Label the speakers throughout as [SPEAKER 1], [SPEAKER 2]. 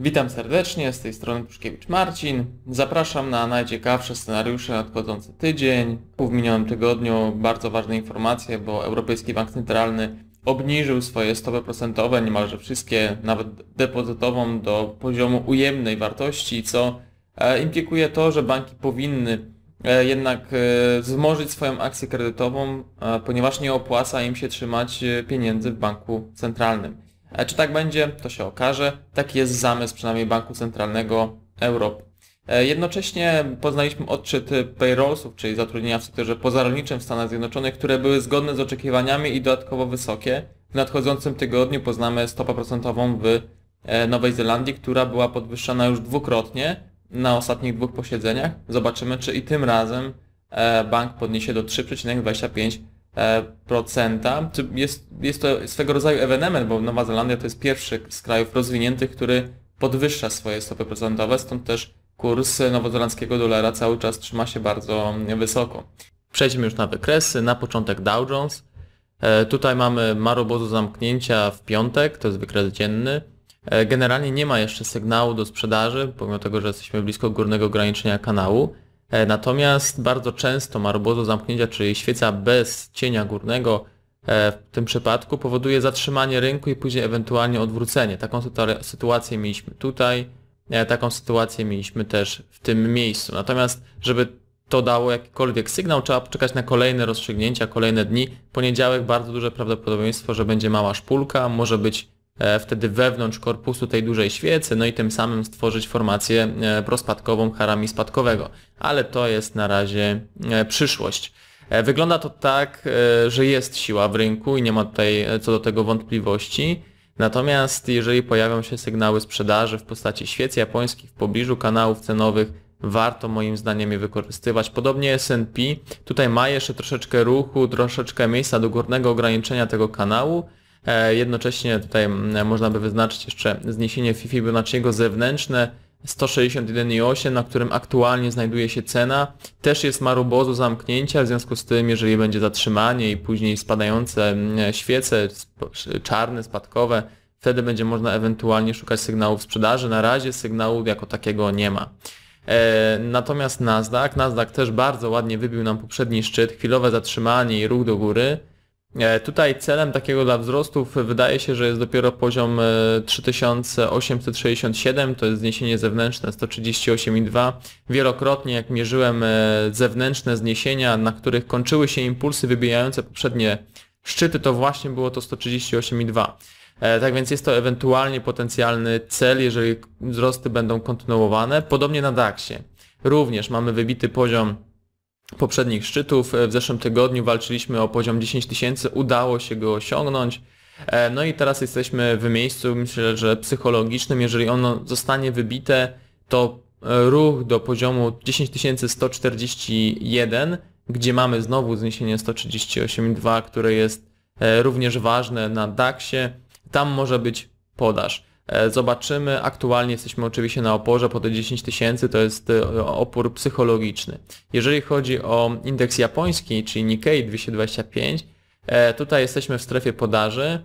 [SPEAKER 1] Witam serdecznie, z tej strony Puszkiewicz Marcin. Zapraszam na najciekawsze scenariusze nadchodzący tydzień. W minionym tygodniu bardzo ważne informacje, bo Europejski Bank Centralny obniżył swoje stopy procentowe, niemalże wszystkie, nawet depozytową, do poziomu ujemnej wartości, co e, implikuje to, że banki powinny e, jednak e, wzmożyć swoją akcję kredytową, ponieważ nie opłaca im się trzymać pieniędzy w banku centralnym. Czy tak będzie, to się okaże. Taki jest zamysł przynajmniej Banku Centralnego Europy. E, jednocześnie poznaliśmy odczyt payrollsów, czyli zatrudnienia w sektorze pozarolniczym w Stanach Zjednoczonych, które były zgodne z oczekiwaniami i dodatkowo wysokie. W nadchodzącym tygodniu poznamy stopę procentową w e, Nowej Zelandii, która była podwyższana już dwukrotnie na ostatnich dwóch posiedzeniach. Zobaczymy, czy i tym razem e, bank podniesie do 3,25 procenta. Jest, jest to swego rodzaju ewenement, bo Nowa Zelandia to jest pierwszy z krajów rozwiniętych, który podwyższa swoje stopy procentowe, stąd też kurs nowozelandzkiego dolara cały czas trzyma się bardzo wysoko. Przejdźmy już na wykresy. Na początek Dow Jones. E, tutaj mamy marobozu zamknięcia w piątek, to jest wykres dzienny. E, generalnie nie ma jeszcze sygnału do sprzedaży, pomimo tego, że jesteśmy blisko górnego ograniczenia kanału. E, natomiast bardzo często marobozo zamknięcia, czyli świeca bez cienia górnego e, w tym przypadku powoduje zatrzymanie rynku i później ewentualnie odwrócenie. Taką sytuację mieliśmy tutaj, e, taką sytuację mieliśmy też w tym miejscu. Natomiast żeby to dało jakikolwiek sygnał, trzeba poczekać na kolejne rozstrzygnięcia, kolejne dni. Poniedziałek bardzo duże prawdopodobieństwo, że będzie mała szpulka, może być wtedy wewnątrz korpusu tej dużej świecy, no i tym samym stworzyć formację e, prospadkową harami spadkowego. Ale to jest na razie e, przyszłość. Wygląda to tak, że jest siła w rynku i nie ma tutaj co do tego wątpliwości. Natomiast jeżeli pojawią się sygnały sprzedaży w postaci świec japońskich w pobliżu kanałów cenowych, warto moim zdaniem je wykorzystywać. Podobnie S&P, tutaj ma jeszcze troszeczkę ruchu, troszeczkę miejsca do górnego ograniczenia tego kanału, E, jednocześnie tutaj można by wyznaczyć jeszcze zniesienie Fibonacciego zewnętrzne 161,8, na którym aktualnie znajduje się cena. Też jest marubozu zamknięcia, w związku z tym, jeżeli będzie zatrzymanie i później spadające świece, czarne, spadkowe, wtedy będzie można ewentualnie szukać sygnałów sprzedaży. Na razie sygnału jako takiego nie ma. E, natomiast Nasdaq, Nasdaq też bardzo ładnie wybił nam poprzedni szczyt, chwilowe zatrzymanie i ruch do góry. E, tutaj celem takiego dla wzrostów wydaje się, że jest dopiero poziom 3867, e, to jest zniesienie zewnętrzne 138,2. Wielokrotnie jak mierzyłem e, zewnętrzne zniesienia, na których kończyły się impulsy wybijające poprzednie szczyty, to właśnie było to 138,2. Tak więc jest to ewentualnie potencjalny cel, jeżeli wzrosty będą kontynuowane. Podobnie na DAX-ie. Również mamy wybity poziom poprzednich szczytów. W zeszłym tygodniu walczyliśmy o poziom 10 tysięcy, udało się go osiągnąć. E, no i teraz jesteśmy w miejscu, myślę, że psychologicznym. Jeżeli ono zostanie wybite, to e, ruch do poziomu 10141, gdzie mamy znowu zniesienie 138,2, które jest e, również ważne na DAX-ie, tam może być podaż. E, zobaczymy. Aktualnie jesteśmy oczywiście na oporze po te 10 tysięcy, to jest e, opór psychologiczny. Jeżeli chodzi o indeks japoński, czyli Nikkei 225, e, tutaj jesteśmy w strefie podaży.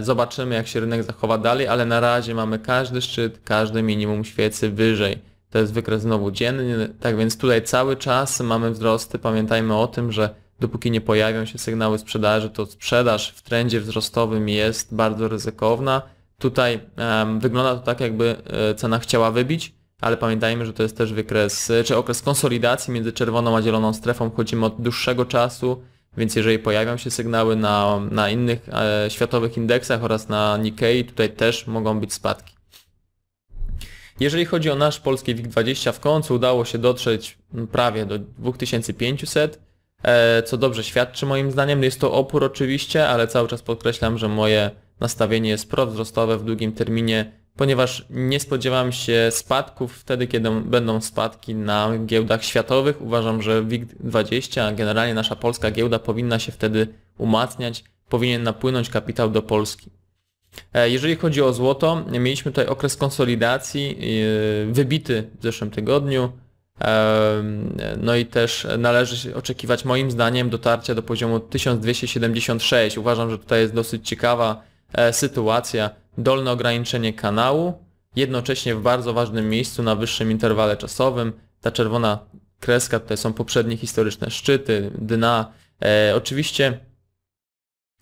[SPEAKER 1] Zobaczymy jak się rynek zachowa dalej, ale na razie mamy każdy szczyt, każdy minimum świecy wyżej. To jest wykres znowu dzienny, tak więc tutaj cały czas mamy wzrosty. Pamiętajmy o tym, że dopóki nie pojawią się sygnały sprzedaży, to sprzedaż w trendzie wzrostowym jest bardzo ryzykowna Tutaj um, wygląda to tak, jakby e, cena chciała wybić, ale pamiętajmy, że to jest też wykres, czy okres konsolidacji między czerwoną a zieloną strefą. Chodzimy od dłuższego czasu, więc jeżeli pojawią się sygnały na, na innych e, światowych indeksach oraz na Nikkei, tutaj też mogą być spadki. Jeżeli chodzi o nasz polski WIG20, w końcu udało się dotrzeć prawie do 2500, e, co dobrze świadczy moim zdaniem. Jest to opór oczywiście, ale cały czas podkreślam, że moje nastawienie jest prowzrostowe w długim terminie, ponieważ nie spodziewam się spadków wtedy, kiedy będą spadki na giełdach światowych. Uważam, że WIG20, generalnie nasza polska giełda powinna się wtedy umacniać, powinien napłynąć kapitał do Polski. E, jeżeli chodzi o złoto, mieliśmy tutaj okres konsolidacji e, wybity w zeszłym tygodniu. E, no i też należy oczekiwać moim zdaniem dotarcia do poziomu 1276. Uważam, że tutaj jest dosyć ciekawa sytuacja, dolne ograniczenie kanału, jednocześnie w bardzo ważnym miejscu na wyższym interwale czasowym. Ta czerwona kreska, tutaj są poprzednie historyczne szczyty, dna. E, oczywiście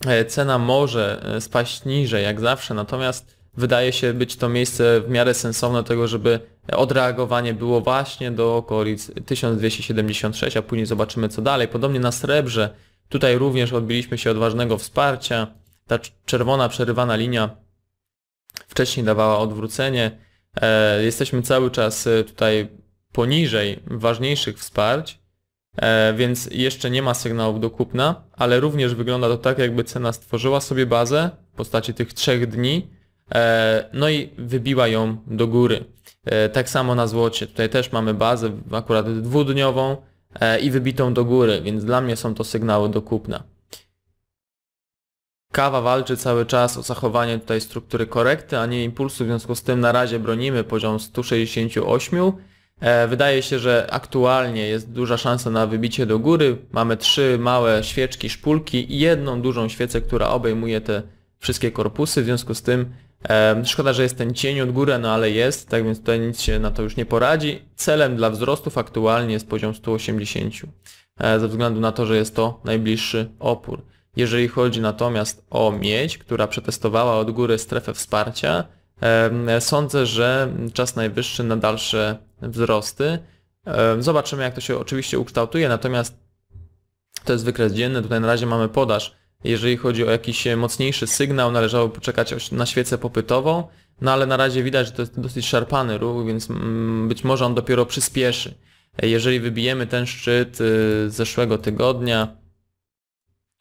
[SPEAKER 1] e, cena może e, spaść niżej, jak zawsze, natomiast wydaje się być to miejsce w miarę sensowne tego, żeby odreagowanie było właśnie do okolic 1276, a później zobaczymy co dalej. Podobnie na srebrze, tutaj również odbiliśmy się od ważnego wsparcia. Ta czerwona przerywana linia wcześniej dawała odwrócenie. E, jesteśmy cały czas e, tutaj poniżej ważniejszych wsparć, e, więc jeszcze nie ma sygnałów do kupna, ale również wygląda to tak, jakby cena stworzyła sobie bazę w postaci tych trzech dni, no i wybiła ją do góry. Tak samo na złocie. Tutaj też mamy bazę akurat dwudniową i wybitą do góry, więc dla mnie są to sygnały do kupna. Kawa walczy cały czas o zachowanie tutaj struktury korekty, a nie impulsu, w związku z tym na razie bronimy poziom 168. E, wydaje się, że aktualnie jest duża szansa na wybicie do góry. Mamy trzy małe świeczki, szpulki i jedną dużą świecę, która obejmuje te wszystkie korpusy, w związku z tym e, szkoda, że jest ten cień od góry, no ale jest, tak więc tutaj nic się na to już nie poradzi. Celem dla wzrostów aktualnie jest poziom 180, e, ze względu na to, że jest to najbliższy opór. Jeżeli chodzi natomiast o miedź, która przetestowała od góry strefę wsparcia, sądzę, że czas najwyższy na dalsze wzrosty. Zobaczymy jak to się oczywiście ukształtuje, natomiast to jest wykres dzienny, tutaj na razie mamy podaż. Jeżeli chodzi o jakiś mocniejszy sygnał, należało poczekać na świecę popytową, no ale na razie widać, że to jest dosyć szarpany ruch, więc mm, być może on dopiero przyspieszy. Jeżeli wybijemy ten szczyt y, zeszłego tygodnia,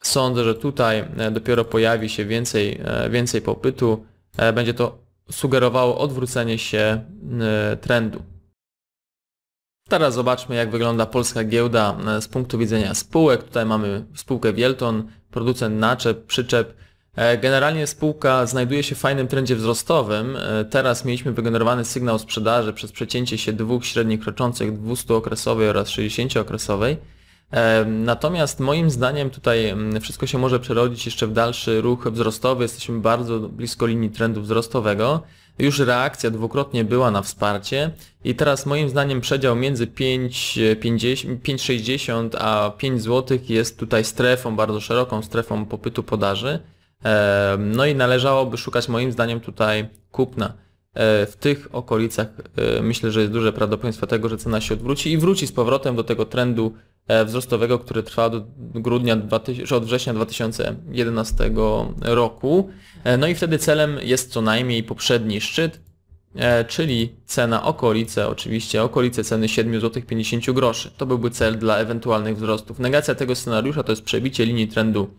[SPEAKER 1] Sądzę, że tutaj e, dopiero pojawi się więcej, e, więcej popytu. E, będzie to sugerowało odwrócenie się trendu. Teraz zobaczmy jak wygląda polska giełda z punktu widzenia spółek. Tutaj mamy spółkę Wielton, producent naczep, przyczep. Generalnie spółka znajduje się w fajnym trendzie wzrostowym. Teraz mieliśmy wygenerowany sygnał sprzedaży przez przecięcie się dwóch średnich kroczących 200-okresowej oraz 60-okresowej. Natomiast moim zdaniem tutaj wszystko się może przerodzić jeszcze w dalszy ruch wzrostowy. Jesteśmy bardzo blisko linii trendu wzrostowego. Już reakcja dwukrotnie była na wsparcie i teraz moim zdaniem przedział między 5,60 a 5 zł jest tutaj strefą, bardzo szeroką strefą popytu podaży. No i należałoby szukać moim zdaniem tutaj kupna. E, w tych okolicach e, myślę, że jest duże prawdopodobieństwo tego, że cena się odwróci i wróci z powrotem do tego trendu E, wzrostowego, który trwa do grudnia, od września 2011 roku. E, no i wtedy celem jest co najmniej poprzedni szczyt, e, czyli cena okolice, oczywiście okolice ceny 7 zł 50 groszy. To byłby cel dla ewentualnych wzrostów. Negacja tego scenariusza to jest przebicie linii trendu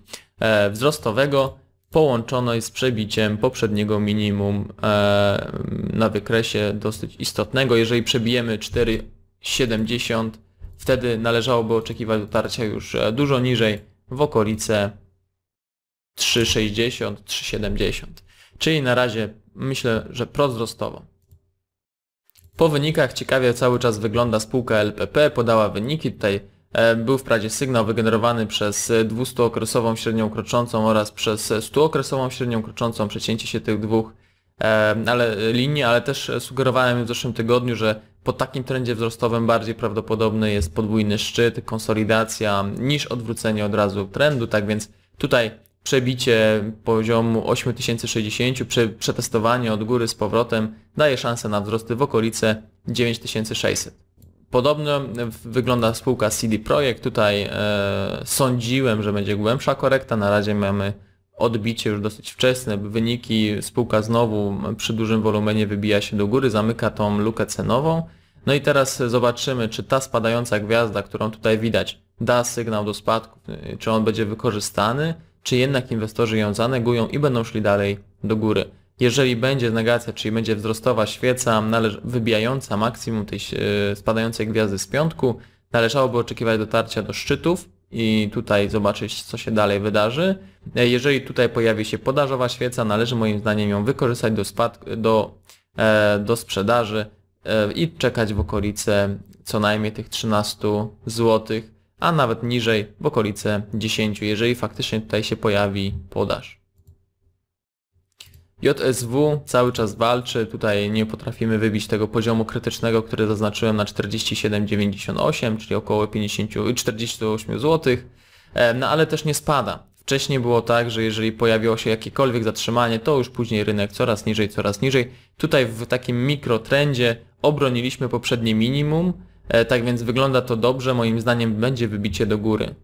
[SPEAKER 1] wzrostowego połączonej z przebiciem poprzedniego minimum na wykresie dosyć istotnego. Jeżeli przebijemy 4,70 wtedy należałoby oczekiwać dotarcia już e, dużo niżej, w okolice 3,60, 3,70. Czyli na razie myślę, że prowzrostowo. Po wynikach ciekawie cały czas wygląda spółka LPP, podała wyniki, tutaj e, był wprawdzie sygnał wygenerowany przez 200-okresową średnią kroczącą oraz przez 100-okresową średnią kroczącą, przecięcie się tych dwóch ale, linii, ale też sugerowałem w zeszłym tygodniu, że po takim trendzie wzrostowym bardziej prawdopodobny jest podwójny szczyt, konsolidacja niż odwrócenie od razu trendu, tak więc tutaj przebicie poziomu 8060, przetestowanie od góry z powrotem daje szansę na wzrosty w okolice 9600. Podobno wygląda spółka CD Projekt. Tutaj e, sądziłem, że będzie głębsza korekta. Na razie mamy odbicie już dosyć wczesne, wyniki, spółka znowu przy dużym wolumenie wybija się do góry, zamyka tą lukę cenową. No i teraz zobaczymy, czy ta spadająca gwiazda, którą tutaj widać, da sygnał do spadku, czy on będzie wykorzystany, czy jednak inwestorzy ją zanegują i będą szli dalej do góry. Jeżeli będzie negacja, czyli będzie wzrostowa świeca wybijająca maksimum tej e, spadającej gwiazdy z piątku, należałoby oczekiwać dotarcia do szczytów, i tutaj zobaczyć, co się dalej wydarzy. E, jeżeli tutaj pojawi się podażowa świeca, należy moim zdaniem ją wykorzystać do, spadku, do, e, do sprzedaży i czekać w okolice co najmniej tych 13 zł, a nawet niżej w okolice 10, jeżeli faktycznie tutaj się pojawi podaż. JSW cały czas walczy, tutaj nie potrafimy wybić tego poziomu krytycznego, który zaznaczyłem na 47,98, czyli około 50, 48 zł, no ale też nie spada. Wcześniej było tak, że jeżeli pojawiło się jakiekolwiek zatrzymanie, to już później rynek coraz niżej, coraz niżej. Tutaj w takim mikrotrendzie obroniliśmy poprzednie minimum, e, tak więc wygląda to dobrze, moim zdaniem będzie wybicie do góry.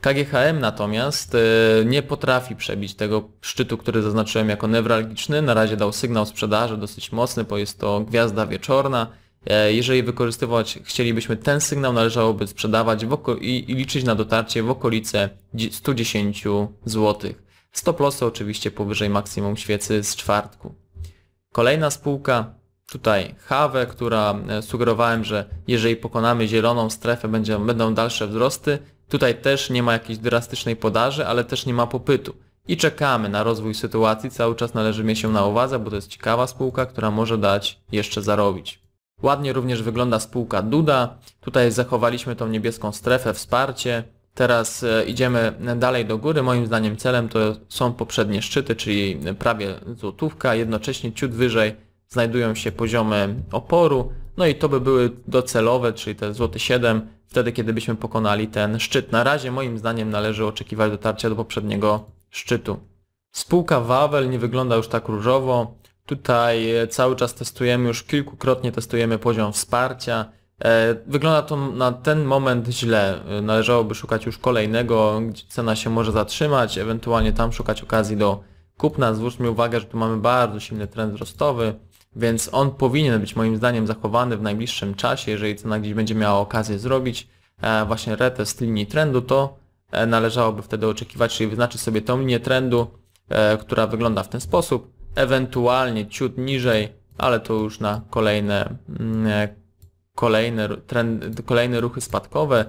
[SPEAKER 1] KGHM natomiast e, nie potrafi przebić tego szczytu, który zaznaczyłem jako newralgiczny. Na razie dał sygnał sprzedaży dosyć mocny, bo jest to gwiazda wieczorna. E, jeżeli wykorzystywać chcielibyśmy ten sygnał, należałoby sprzedawać i, i liczyć na dotarcie w okolice 110 zł. Stop lossy oczywiście powyżej maksimum świecy z czwartku. Kolejna spółka, tutaj Have, która e, sugerowałem, że jeżeli pokonamy zieloną strefę będzie, będą dalsze wzrosty. Tutaj też nie ma jakiejś drastycznej podaży, ale też nie ma popytu. I czekamy na rozwój sytuacji, cały czas należy mieć się na uwadze, bo to jest ciekawa spółka, która może dać jeszcze zarobić. Ładnie również wygląda spółka Duda. Tutaj zachowaliśmy tą niebieską strefę, wsparcie. Teraz e, idziemy dalej do góry. Moim zdaniem celem to są poprzednie szczyty, czyli prawie złotówka. Jednocześnie ciut wyżej znajdują się poziomy oporu. No i to by były docelowe, czyli te złoty 7, wtedy kiedy byśmy pokonali ten szczyt. Na razie moim zdaniem należy oczekiwać dotarcia do poprzedniego szczytu. Spółka Wawel nie wygląda już tak różowo. Tutaj e, cały czas testujemy, już kilkukrotnie testujemy poziom wsparcia. E, wygląda to na ten moment źle. E, należałoby szukać już kolejnego, gdzie cena się może zatrzymać, ewentualnie tam szukać okazji do kupna. Zwróćmy uwagę, że tu mamy bardzo silny trend wzrostowy, więc on powinien być moim zdaniem zachowany w najbliższym czasie. Jeżeli cena gdzieś będzie miała okazję zrobić właśnie retest linii trendu, to należałoby wtedy oczekiwać, czyli wyznaczyć sobie tą linię trendu, która wygląda w ten sposób ewentualnie ciut niżej, ale to już na kolejne, mm, e, kolejne, trend, kolejne ruchy spadkowe.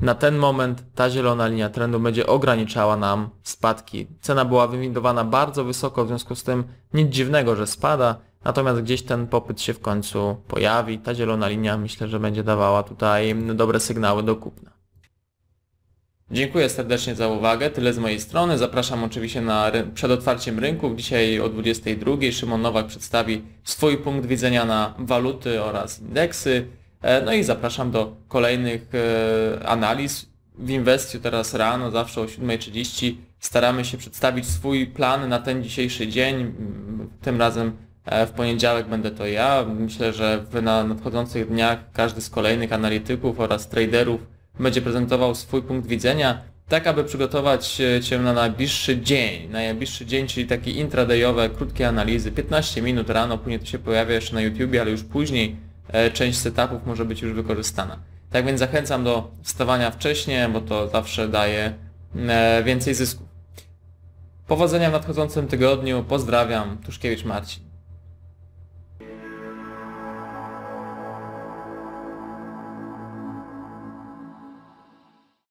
[SPEAKER 1] Na ten moment ta zielona linia trendu będzie ograniczała nam spadki. Cena była wywindowana bardzo wysoko, w związku z tym nic dziwnego, że spada, natomiast gdzieś ten popyt się w końcu pojawi. Ta zielona linia myślę, że będzie dawała tutaj dobre sygnały do kupna. Dziękuję serdecznie za uwagę, tyle z mojej strony. Zapraszam oczywiście na przed otwarciem rynków. Dzisiaj o 22 Szymon Nowak przedstawi swój punkt widzenia na waluty oraz indeksy. E, no i zapraszam do kolejnych e, analiz. W Investiu teraz rano, zawsze o 7.30 staramy się przedstawić swój plan na ten dzisiejszy dzień. Tym razem e, w poniedziałek będę to ja. Myślę, że w nadchodzących dniach każdy z kolejnych analityków oraz traderów będzie prezentował swój punkt widzenia, tak aby przygotować Cię na najbliższy dzień, na najbliższy dzień, czyli takie intradayowe, krótkie analizy, 15 minut rano, później to się pojawia jeszcze na YouTubie, ale już później e, część setupów może być już wykorzystana. Tak więc zachęcam do wstawania wcześniej, bo to zawsze daje e, więcej zysków. Powodzenia w nadchodzącym tygodniu, pozdrawiam, Tuszkiewicz Marcin.